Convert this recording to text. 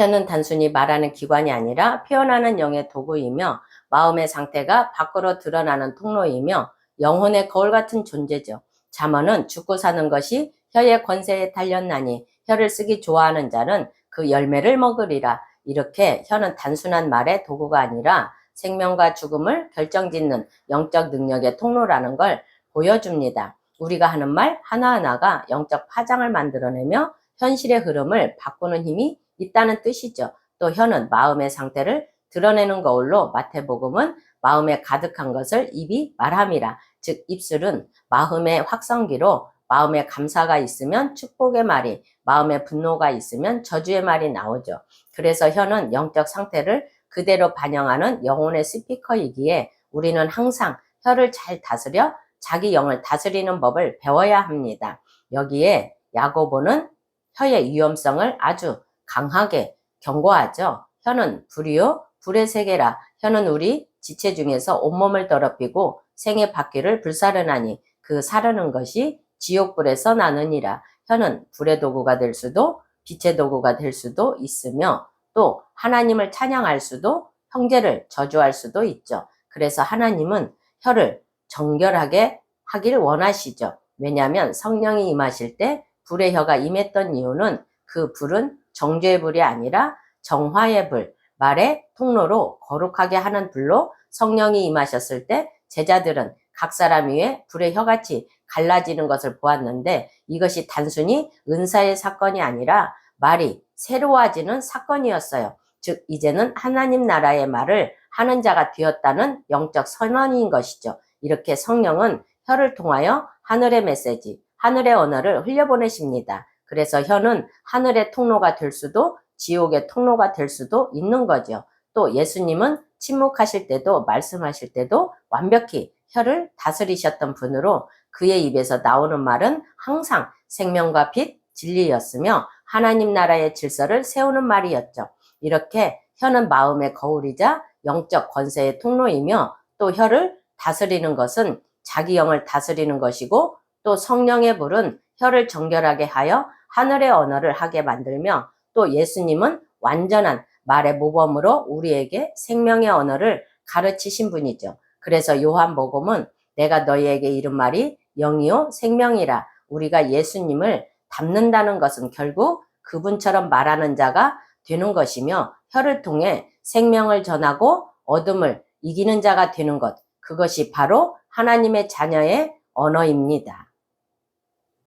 혀는 단순히 말하는 기관이 아니라 표현하는 영의 도구이며 마음의 상태가 밖으로 드러나는 통로이며 영혼의 거울 같은 존재죠. 잠언은 죽고 사는 것이 혀의 권세에 달렸나니 혀를 쓰기 좋아하는 자는 그 열매를 먹으리라. 이렇게 혀는 단순한 말의 도구가 아니라 생명과 죽음을 결정짓는 영적 능력의 통로라는 걸 보여줍니다. 우리가 하는 말 하나하나가 영적 파장을 만들어내며 현실의 흐름을 바꾸는 힘이 있다는 뜻이죠. 또 혀는 마음의 상태를 드러내는 거울로 마태복음은 마음에 가득한 것을 입이 말함이라. 즉 입술은 마음의 확성기로 마음에 감사가 있으면 축복의 말이, 마음에 분노가 있으면 저주의 말이 나오죠. 그래서 혀는 영적 상태를 그대로 반영하는 영혼의 스피커이기에 우리는 항상 혀를 잘 다스려 자기 영을 다스리는 법을 배워야 합니다. 여기에 야고보는 혀의 위험성을 아주 강하게 경고하죠. 혀는 불이요 불의 세계라. 혀는 우리 지체 중에서 온몸을 더럽히고 생의 바퀴를 불사르나니 그 사르는 것이 지옥불에서 나느니라. 혀는 불의 도구가 될 수도 빛의 도구가 될 수도 있으며 또 하나님을 찬양할 수도 형제를 저주할 수도 있죠. 그래서 하나님은 혀를 정결하게 하길 원하시죠. 왜냐하면 성령이 임하실 때 불의 혀가 임했던 이유는 그 불은 정죄의 불이 아니라 정화의 불, 말의 통로로 거룩하게 하는 불로 성령이 임하셨을 때 제자들은 각 사람 위에 불의 혀같이 갈라지는 것을 보았는데 이것이 단순히 은사의 사건이 아니라 말이 새로워지는 사건이었어요. 즉 이제는 하나님 나라의 말을 하는 자가 되었다는 영적 선언인 것이죠. 이렇게 성령은 혀를 통하여 하늘의 메시지, 하늘의 언어를 흘려보내십니다. 그래서 혀는 하늘의 통로가 될 수도 지옥의 통로가 될 수도 있는 거죠. 또 예수님은 침묵하실 때도 말씀하실 때도 완벽히 혀를 다스리셨던 분으로 그의 입에서 나오는 말은 항상 생명과 빛, 진리였으며 하나님 나라의 질서를 세우는 말이었죠. 이렇게 혀는 마음의 거울이자 영적 권세의 통로이며 또 혀를 다스리는 것은 자기 영을 다스리는 것이고 또 성령의 불은 혀를 정결하게 하여 하늘의 언어를 하게 만들며 또 예수님은 완전한 말의 모범으로 우리에게 생명의 언어를 가르치신 분이죠. 그래서 요한복음은 내가 너희에게 이른 말이 영이요 생명이라 우리가 예수님을 닮는다는 것은 결국 그분처럼 말하는 자가 되는 것이며 혀를 통해 생명을 전하고 어둠을 이기는 자가 되는 것 그것이 바로 하나님의 자녀의 언어입니다.